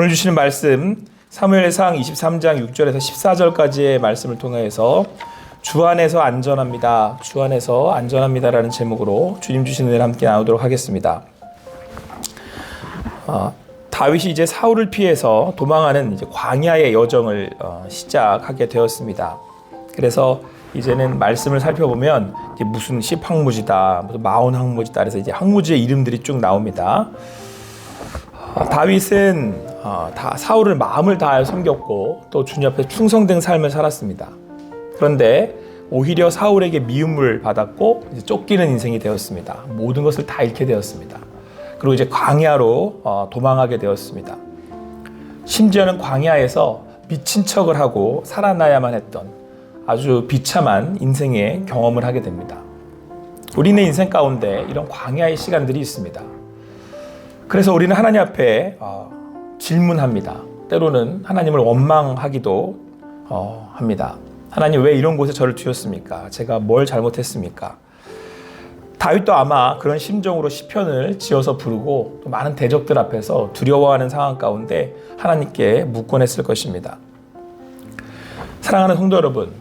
오늘 주시는 말씀 사무엘상 23장 6절에서 14절까지의 말씀을 통해서 주 안에서 안전합니다. 주 안에서 안전합니다라는 제목으로 주님 주시는 일 함께 나누도록 하겠습니다. 어, 다윗이 이제 사울을 피해서 도망하는 이제 광야의 여정을 어, 시작하게 되었습니다. 그래서 이제는 말씀을 살펴보면 이제 무슨 십항무지다, 무슨 마온 항무지다, 그래서 이제 항무지의 이름들이 쭉 나옵니다. 어, 다윗은 어, 다 사울을 마음을 다하여 섬겼고 또 주님 앞에 충성된 삶을 살았습니다. 그런데 오히려 사울에게 미움을 받았고 쫓기는 인생이 되었습니다. 모든 것을 다 잃게 되었습니다. 그리고 이제 광야로 어, 도망하게 되었습니다. 심지어는 광야에서 미친 척을 하고 살아나야만 했던 아주 비참한 인생의 경험을 하게 됩니다. 우리는 인생 가운데 이런 광야의 시간들이 있습니다. 그래서 우리는 하나님 앞에 어, 질문합니다. 때로는 하나님을 원망하기도 어, 합니다. 하나님 왜 이런 곳에 저를 두셨습니까? 제가 뭘 잘못했습니까? 다윗도 아마 그런 심정으로 시편을 지어서 부르고 또 많은 대적들 앞에서 두려워하는 상황 가운데 하나님께 묻곤 했을 것입니다. 사랑하는 성도 여러분,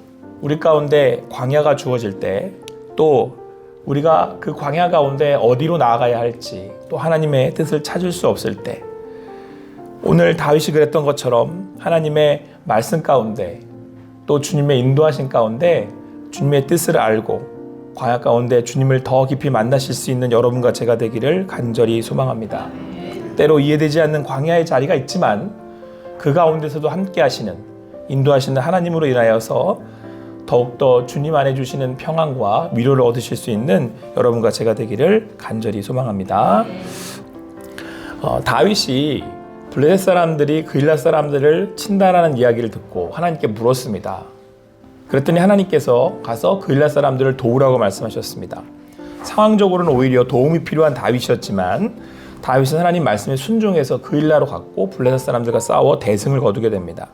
우리 가운데 광야가 주어질 때 또 우리가 그 광야 가운데 어디로 나아가야 할지 또 하나님의 뜻을 찾을 수 없을 때 오늘 다윗이 그랬던 것처럼 하나님의 말씀 가운데 또 주님의 인도하신 가운데 주님의 뜻을 알고 광야 가운데 주님을 더 깊이 만나실 수 있는 여러분과 제가 되기를 간절히 소망합니다. 때로 이해되지 않는 광야의 자리가 있지만 그 가운데서도 함께 하시는 인도하시는 하나님으로 인하여서 더욱더 주님 안에 주시는 평안과 위로를 얻으실 수 있는 여러분과 제가 되기를 간절히 소망합니다. 어, 다윗이 블레셋 사람들이 그일라 사람들을 친다라는 이야기를 듣고 하나님께 물었습니다. 그랬더니 하나님께서 가서 그일라 사람들을 도우라고 말씀하셨습니다. 상황적으로는 오히려 도움이 필요한 다윗이었지만 다윗은 하나님 말씀에 순종해서 그일라로 갔고 블레셋 사람들과 싸워 대승을 거두게 됩니다.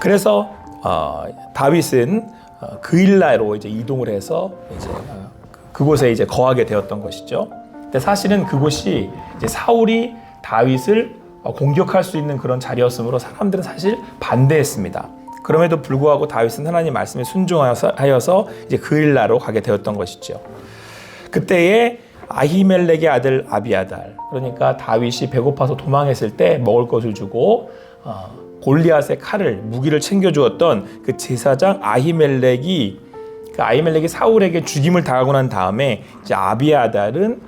그래서 어, 다윗은 어, 그일라로 이제 이동을 해서 이제 어, 그곳에 이제 거하게 되었던 것이죠. 근데 사실은 그곳이 이제 사울이 다윗을 어, 공격할 수 있는 그런 자리였으므로 사람들은 사실 반대했습니다. 그럼에도 불구하고 다윗은 하나님 말씀에 순종하여서 하여서 이제 그일라로 가게 되었던 것이죠. 그때에 아히멜렉의 아들 아비아달 그러니까 다윗이 배고파서 도망했을 때 먹을 것을 주고 어, 골리앗의 칼을 무기를 챙겨 주었던 그 제사장 아히멜렉이 그 아히멜렉이 사울에게 죽임을 당하고 난 다음에 이제 아비아달은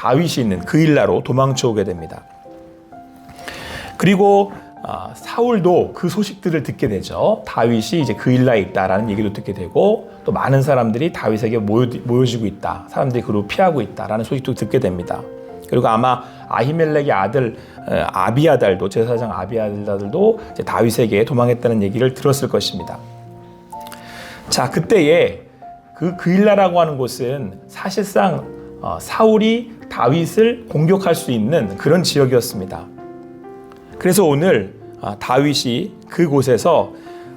다윗이 있는 그일라로 도망쳐 오게 됩니다. 그리고 아, 사울도 그 소식들을 듣게 되죠. 다윗이 이제 그일라에 있다라는 얘기도 듣게 되고 또 많은 사람들이 다윗에게 모여, 모여지고 있다. 사람들이 그로 피하고 있다라는 소식도 듣게 됩니다. 그리고 아마 아히멜렉의 아들 어, 아비아달도 제사장 아비아달도 다윗에게 도망했다는 얘기를 들었을 것입니다. 자 그때에 그 그일라라고 하는 곳은 사실상 어, 사울이 다윗을 공격할 수 있는 그런 지역이었습니다. 그래서 오늘 아, 다윗이 그곳에서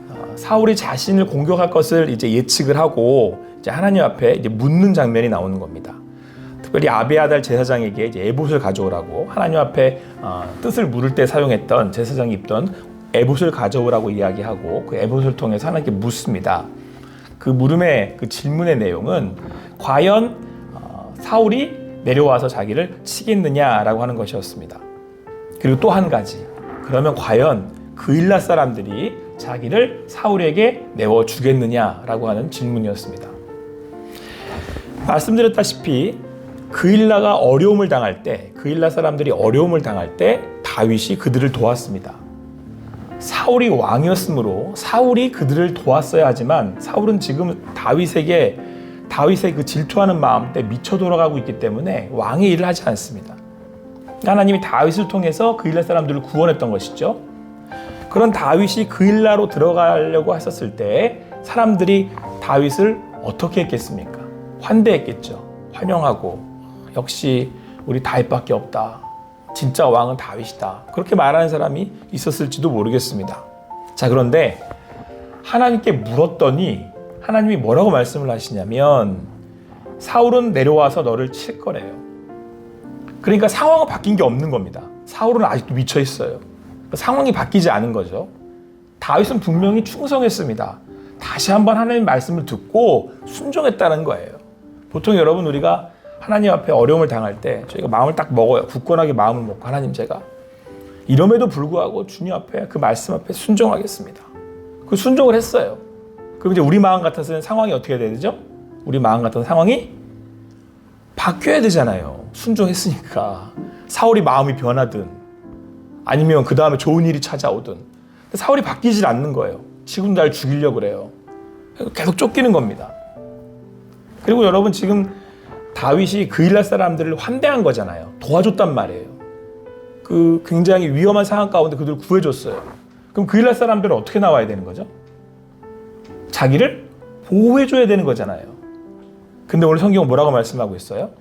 어, 사울이 자신을 공격할 것을 이제 예측을 하고 이제 하나님 앞에 이제 묻는 장면이 나오는 겁니다. 특별히 아베아달 제사장에게 이제 에봇을 가져오라고 하나님 앞에 어, 뜻을 물을 때 사용했던 제사장이 입던 에봇을 가져오라고 이야기하고 그 에봇을 통해서 하나님께 묻습니다. 그 물음의 그 질문의 내용은 과연 어, 사울이 내려와서 자기를 치겠느냐라고 하는 것이었습니다. 그리고 또 한 가지 그러면 과연 그일라 사람들이 자기를 사울에게 내어 주겠느냐라고 하는 질문이었습니다. 말씀드렸다시피 그일라가 어려움을 당할 때, 그일라 사람들이 어려움을 당할 때 다윗이 그들을 도왔습니다. 사울이 왕이었으므로 사울이 그들을 도왔어야 하지만 사울은 지금 다윗에게 다윗의 그 질투하는 마음 때 미쳐 돌아가고 있기 때문에 왕의 일을 하지 않습니다. 하나님이 다윗을 통해서 그일라 사람들을 구원했던 것이죠. 그런 다윗이 그일라로 들어가려고 했었을 때 사람들이 다윗을 어떻게 했겠습니까? 환대했겠죠. 환영하고 역시 우리 다윗밖에 없다. 진짜 왕은 다윗이다. 그렇게 말하는 사람이 있었을지도 모르겠습니다. 자, 그런데 하나님께 물었더니 하나님이 뭐라고 말씀을 하시냐면 사울은 내려와서 너를 칠 거래요. 그러니까 상황은 바뀐 게 없는 겁니다. 사울은 아직도 미쳐 있어요. 상황이 바뀌지 않은 거죠. 다윗은 분명히 충성했습니다. 다시 한번 하나님의 말씀을 듣고 순종했다는 거예요. 보통 여러분 우리가 하나님 앞에 어려움을 당할 때 저희가 마음을 딱 먹어요. 굳건하게 마음을 먹고 하나님 제가 이럼에도 불구하고 주님 앞에 그 말씀 앞에 순종하겠습니다. 그 순종을 했어요. 그럼 이제 우리 마음 같아서는 상황이 어떻게 돼야 되죠? 우리 마음 같은 상황이 바뀌어야 되잖아요. 순종했으니까. 사울이 마음이 변하든 아니면 그 다음에 좋은 일이 찾아오든 사울이 바뀌질 않는 거예요. 지금 날 죽이려고 그래요. 계속 쫓기는 겁니다. 그리고 여러분 지금 다윗이 그일라 사람들을 환대한 거잖아요. 도와줬단 말이에요. 그 굉장히 위험한 상황 가운데 그들을 구해줬어요. 그럼 그일라 사람들은 어떻게 나와야 되는 거죠? 자기를 보호해줘야 되는 거잖아요. 근데 오늘 성경은 뭐라고 말씀하고 있어요?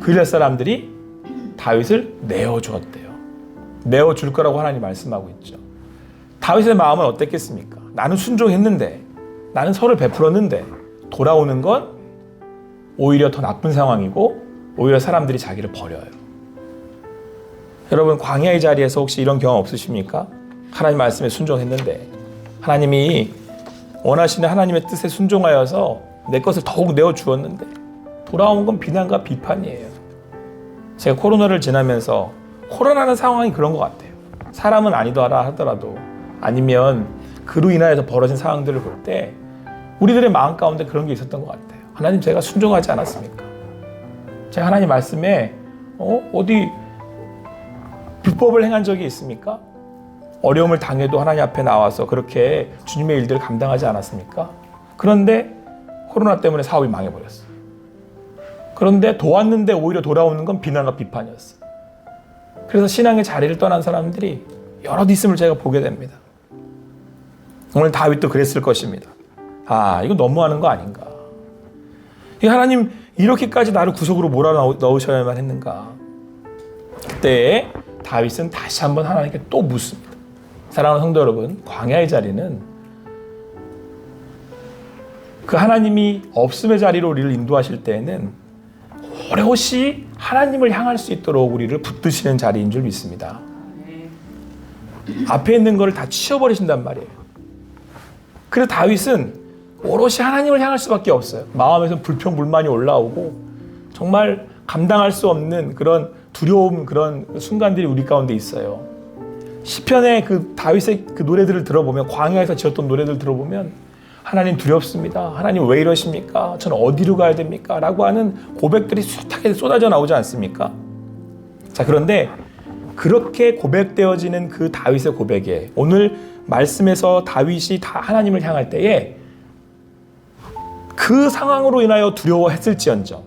그일라 사람들이 다윗을 내어주었대요. 내어줄 거라고 하나님 말씀하고 있죠. 다윗의 마음은 어땠겠습니까? 나는 순종했는데, 나는 서를 베풀었는데, 돌아오는 건 오히려 더 나쁜 상황이고, 오히려 사람들이 자기를 버려요. 여러분, 광야의 자리에서 혹시 이런 경험 없으십니까? 하나님 말씀에 순종했는데, 하나님이 원하시는 하나님의 뜻에 순종하여서 내 것을 더욱 내어 주었는데, 돌아온 건 비난과 비판이에요. 제가 코로나를 지나면서 코로나는 상황이 그런 것 같아요. 사람은 아니더라 하더라도 아니면 그로 인하여서 벌어진 상황들을 볼 때 우리들의 마음 가운데 그런 게 있었던 것 같아요. 하나님 제가 순종하지 않았습니까? 제가 하나님 말씀에 어? 어디 불법을 행한 적이 있습니까? 어려움을 당해도 하나님 앞에 나와서 그렇게 주님의 일들을 감당하지 않았습니까? 그런데 코로나 때문에 사업이 망해버렸어요. 그런데 도왔는데 오히려 돌아오는 건 비난과 비판이었어요. 그래서 신앙의 자리를 떠난 사람들이 여럿 있음을 제가 보게 됩니다. 오늘 다윗도 그랬을 것입니다. 아, 이거 너무하는 거 아닌가. 이 하나님 이렇게까지 나를 구속으로 몰아 넣으셔야만 했는가. 그때 다윗은 다시 한번 하나님께 또 묻습니다. 사랑하는 성도 여러분, 광야의 자리는 그 하나님이 없음의 자리로 우리를 인도하실 때에는 오롯이 하나님을 향할 수 있도록 우리를 붙드시는 자리인 줄 믿습니다. 앞에 있는 것을 다 치워버리신단 말이에요. 그래서 다윗은 오롯이 하나님을 향할 수밖에 없어요. 마음에서 불평, 불만이 올라오고 정말 감당할 수 없는 그런 두려움, 그런 순간들이 우리 가운데 있어요. 시편의 그 다윗의 그 노래들을 들어보면 광야에서 지었던 노래들 들어보면 하나님 두렵습니다. 하나님 왜 이러십니까? 저는 어디로 가야 됩니까? 라고 하는 고백들이 숱하게 쏟아져 나오지 않습니까? 자, 그런데 그렇게 고백되어지는 그 다윗의 고백에 오늘 말씀에서 다윗이 다 하나님을 향할 때에 그 상황으로 인하여 두려워했을지언정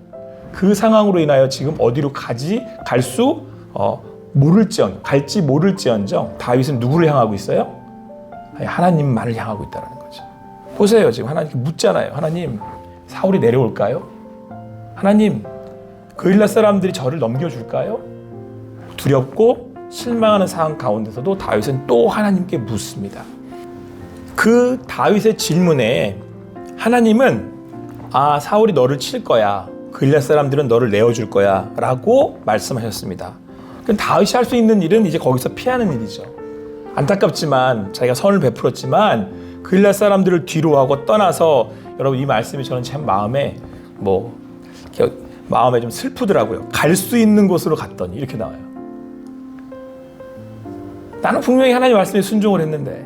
그 상황으로 인하여 지금 어디로 가지 갈수 어, 모를지언 갈지 모를지언정 다윗은 누구를 향하고 있어요? 하나님만을 향하고 있다는 거죠. 보세요 지금 하나님께 묻잖아요. 하나님 사울이 내려올까요? 하나님 그일라 사람들이 저를 넘겨줄까요? 두렵고 실망하는 상황 가운데서도 다윗은 또 하나님께 묻습니다. 그 다윗의 질문에 하나님은 아 사울이 너를 칠 거야. 그일라 사람들은 너를 내어줄 거야 라고 말씀하셨습니다. 그럼 다윗이 할 수 있는 일은 이제 거기서 피하는 일이죠. 안타깝지만 자기가 선을 베풀었지만 그일라 사람들을 뒤로 하고 떠나서 여러분 이 말씀이 저는 참 마음에 뭐 마음에 좀 슬프더라고요. 갈 수 있는 곳으로 갔더니 이렇게 나와요. 나는 분명히 하나님 말씀에 순종을 했는데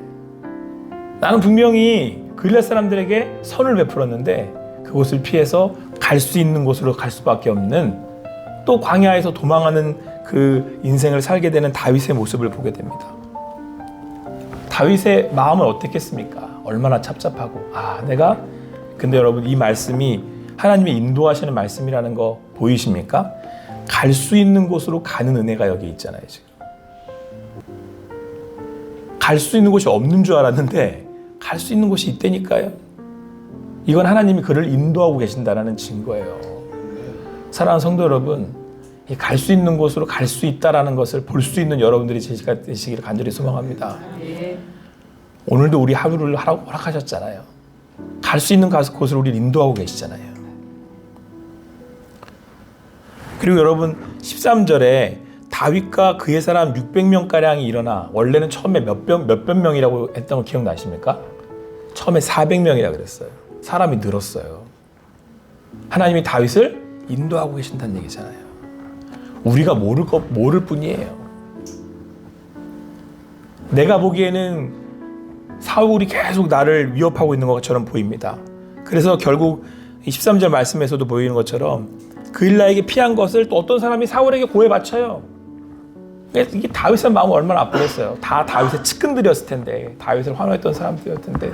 나는 분명히 그일라 사람들에게 선을 베풀었는데 그곳을 피해서 갈 수 있는 곳으로 갈 수밖에 없는 또 광야에서 도망하는 그 인생을 살게 되는 다윗의 모습을 보게 됩니다. 다윗의 마음은 어땠겠습니까? 얼마나 찹찹하고 아 내가 근데 여러분 이 말씀이 하나님이 인도하시는 말씀이라는 거 보이십니까? 갈 수 있는 곳으로 가는 은혜가 여기 있잖아요 지금. 갈 수 있는 곳이 없는 줄 알았는데 갈 수 있는 곳이 있다니까요. 이건 하나님이 그를 인도하고 계신다라는 증거예요. 사랑하는 성도 여러분, 갈 수 있는 곳으로 갈 수 있다라는 것을 볼 수 있는 여러분들이 제시가 되시기를 간절히 소망합니다. 오늘도 우리 하루를 허락하셨잖아요. 갈 수 있는 곳을 우리 인도하고 계시잖아요. 그리고 여러분 13절에 다윗과 그의 사람 600명 가량이 일어나 원래는 처음에 몇백 몇백 명이라고 했던 거 기억나십니까? 처음에 400명이라 그랬어요. 사람이 늘었어요. 하나님이 다윗을 인도하고 계신다는 얘기잖아요. 우리가 모를 것 모를 뿐이에요. 내가 보기에는 사울이 계속 나를 위협하고 있는 것처럼 보입니다. 그래서 결국 13절 말씀에서도 보이는 것처럼 그일라에게 피한 것을 또 어떤 사람이 사울에게 고해 바쳐요. 이게 다윗의 마음은 얼마나 아프겠어요. 다 다윗의 측근들이었을 텐데 다윗을 환호했던 사람들이었을 텐데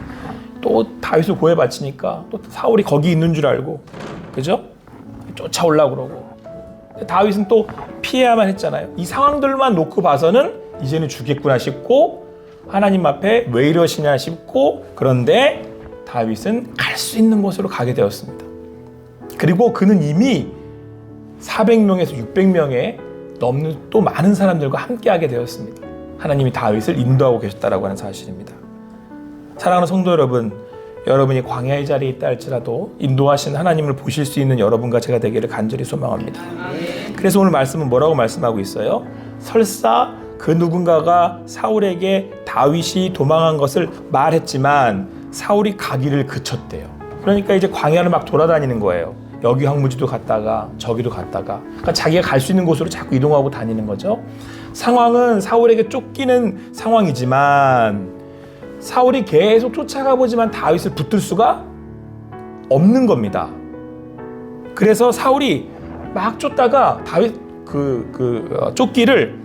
또 다윗을 고해 바치니까 또 사울이 거기 있는 줄 알고 그죠? 쫓아올라 그러고 다윗은 또 피해야만 했잖아요. 이 상황들만 놓고 봐서는 이제는 죽겠구나 싶고 하나님 앞에 왜 이러시냐 싶고 그런데 다윗은 갈 수 있는 곳으로 가게 되었습니다. 그리고 그는 이미 400명에서 600명의 넘는 또 많은 사람들과 함께하게 되었습니다. 하나님이 다윗을 인도하고 계셨다라고 하는 사실입니다. 사랑하는 성도 여러분, 여러분이 광야의 자리에 있다 할지라도 인도하신 하나님을 보실 수 있는 여러분과 제가 되기를 간절히 소망합니다. 그래서 오늘 말씀은 뭐라고 말씀하고 있어요? 설사 그 누군가가 사울에게 다윗이 도망한 것을 말했지만 사울이 가기를 그쳤대요. 그러니까 이제 광야를 막 돌아다니는 거예요. 여기 황무지도 갔다가 저기도 갔다가 그러니까 자기가 갈 수 있는 곳으로 자꾸 이동하고 다니는 거죠. 상황은 사울에게 쫓기는 상황이지만 사울이 계속 쫓아가 보지만 다윗을 붙들 수가 없는 겁니다. 그래서 사울이 막 쫓다가 다윗 그, 그 어, 쫓기를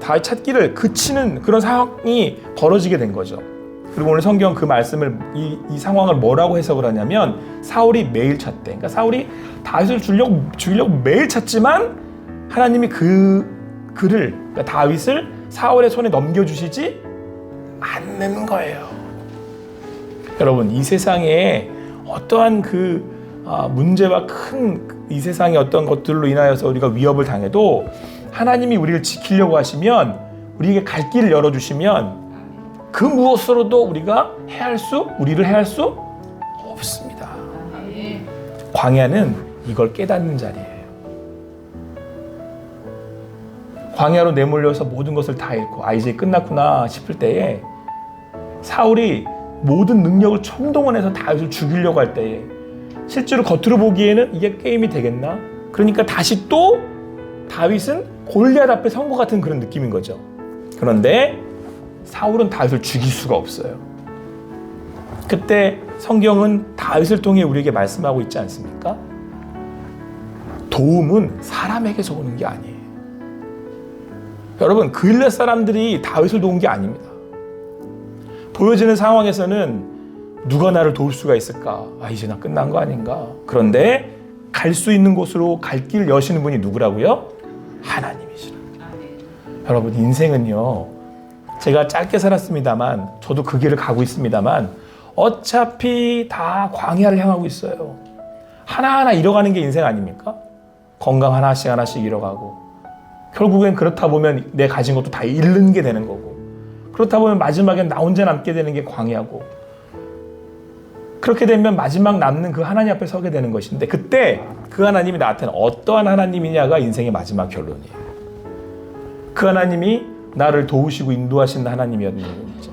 다윗 찾기를 그치는 그런 상황이 벌어지게 된 거죠. 그리고 오늘 성경 그 말씀을 이, 이 상황을 뭐라고 해석을 하냐면 사울이 매일 찾대. 그러니까 사울이 다윗을 죽이려고 죽이려고 매일 찾지만 하나님이 그 그를 그러니까 다윗을 사울의 손에 넘겨주시지 않는 거예요. 여러분 이 세상에 어떠한 그 아, 문제와 큰 이 세상의 어떤 것들로 인하여서 우리가 위협을 당해도 하나님이 우리를 지키려고 하시면 우리에게 갈 길을 열어주시면 그 무엇으로도 우리가 해할 수, 우리를 해할 수 없습니다. 광야는 이걸 깨닫는 자리예요. 광야로 내몰려서 모든 것을 다 잃고 아 이제 끝났구나 싶을 때에 사울이 모든 능력을 총동원해서 다윗을 죽이려고 할 때에 실제로 겉으로 보기에는 이게 게임이 되겠나? 그러니까 다시 또 다윗은 골리앗 앞에 선 것 같은 그런 느낌인 거죠. 그런데 사울은 다윗을 죽일 수가 없어요. 그때 성경은 다윗을 통해 우리에게 말씀하고 있지 않습니까? 도움은 사람에게서 오는 게 아니에요. 여러분, 그일렛 사람들이 다윗을 도운 게 아닙니다. 보여지는 상황에서는 누가 나를 도울 수가 있을까? 아, 이제 나 끝난 거 아닌가? 그런데 갈 수 있는 곳으로 갈 길 여시는 분이 누구라고요? 하나님이시라. 여러분, 인생은요, 제가 짧게 살았습니다만, 저도 그 길을 가고 있습니다만, 어차피 다 광야를 향하고 있어요. 하나하나 잃어가는 게 인생 아닙니까? 건강 하나씩 하나씩 잃어가고, 결국엔 그렇다 보면 내 가진 것도 다 잃는 게 되는 거고, 그렇다 보면 마지막엔 나 혼자 남게 되는 게 광야고, 그렇게 되면 마지막 남는 그 하나님 앞에 서게 되는 것인데 그때 그 하나님이 나한테는 어떠한 하나님이냐가 인생의 마지막 결론이에요. 그 하나님이 나를 도우시고 인도하신 하나님이었는지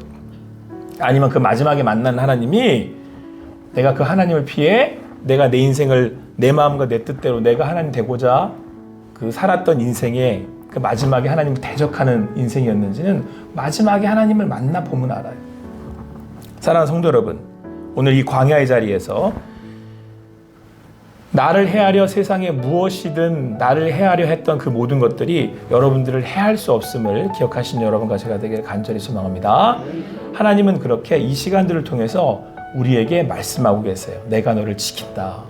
아니면 그 마지막에 만난 하나님이 내가 그 하나님을 피해 내가 내 인생을 내 마음과 내 뜻대로 내가 하나님 되고자 그 살았던 인생에 그 마지막에 하나님을 대적하는 인생이었는지는 마지막에 하나님을 만나 보면 알아요. 사랑하는 성도 여러분, 오늘 이 광야의 자리에서 나를 해하려 세상에 무엇이든 나를 해하려 했던 그 모든 것들이 여러분들을 해할 수 없음을 기억하신 여러분과 제가 되기를 간절히 소망합니다. 하나님은 그렇게 이 시간들을 통해서 우리에게 말씀하고 계세요. 내가 너를 지킨다.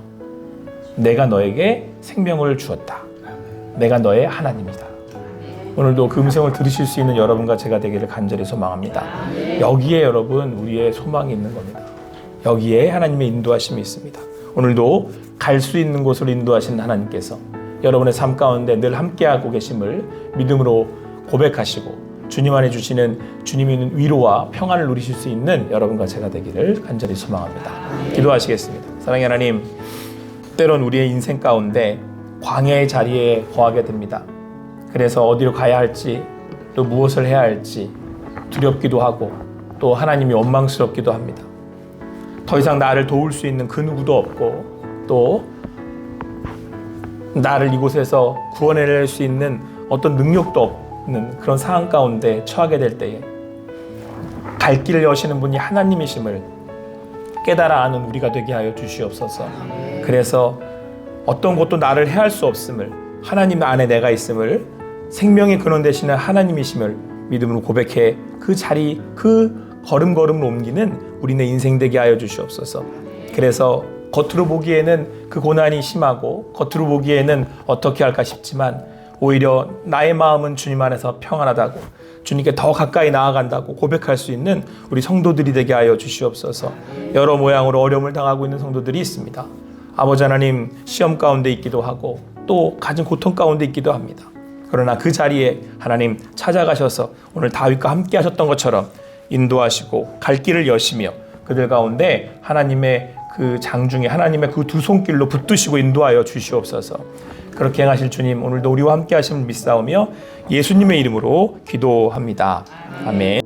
내가 너에게 생명을 주었다. 내가 너의 하나님이다. 오늘도 그 음성을 들으실 수 있는 여러분과 제가 되기를 간절히 소망합니다. 여기에 여러분 우리의 소망이 있는 겁니다. 여기에 하나님의 인도하심이 있습니다. 오늘도 갈 수 있는 곳으로 인도하시는 하나님께서 여러분의 삶 가운데 늘 함께하고 계심을 믿음으로 고백하시고 주님 안에 주시는 주님이 위로와 평안을 누리실 수 있는 여러분과 제가 되기를 간절히 소망합니다. 기도하시겠습니다. 사랑의 하나님, 때론 우리의 인생 가운데 광야의 자리에 거하게 됩니다. 그래서 어디로 가야 할지 또 무엇을 해야 할지 두렵기도 하고 또 하나님이 원망스럽기도 합니다. 더 이상 나를 도울 수 있는 그 누구도 없고 또 나를 이곳에서 구원해낼 수 있는 어떤 능력도 없는 그런 상황 가운데 처하게 될 때에 갈 길을 여시는 분이 하나님이심을 깨달아 아는 우리가 되게 하여 주시옵소서. 그래서 어떤 것도 나를 해할 수 없음을 하나님 안에 내가 있음을 생명의 근원 되시는 하나님이심을 믿음으로 고백해 그 자리 그 걸음걸음을 옮기는 우리네 인생 되게 하여 주시옵소서. 그래서 겉으로 보기에는 그 고난이 심하고 겉으로 보기에는 어떻게 할까 싶지만 오히려 나의 마음은 주님 안에서 평안하다고 주님께 더 가까이 나아간다고 고백할 수 있는 우리 성도들이 되게 하여 주시옵소서. 여러 모양으로 어려움을 당하고 있는 성도들이 있습니다. 아버지 하나님 시험 가운데 있기도 하고 또 가진 고통 가운데 있기도 합니다. 그러나 그 자리에 하나님 찾아가셔서 오늘 다윗과 함께 하셨던 것처럼 인도하시고 갈 길을 여시며 그들 가운데 하나님의 그 장중에 하나님의 그 두 손길로 붙드시고 인도하여 주시옵소서. 그렇게 행하실 주님 오늘도 우리와 함께 하심을 믿사오며 예수님의 이름으로 기도합니다. 아멘.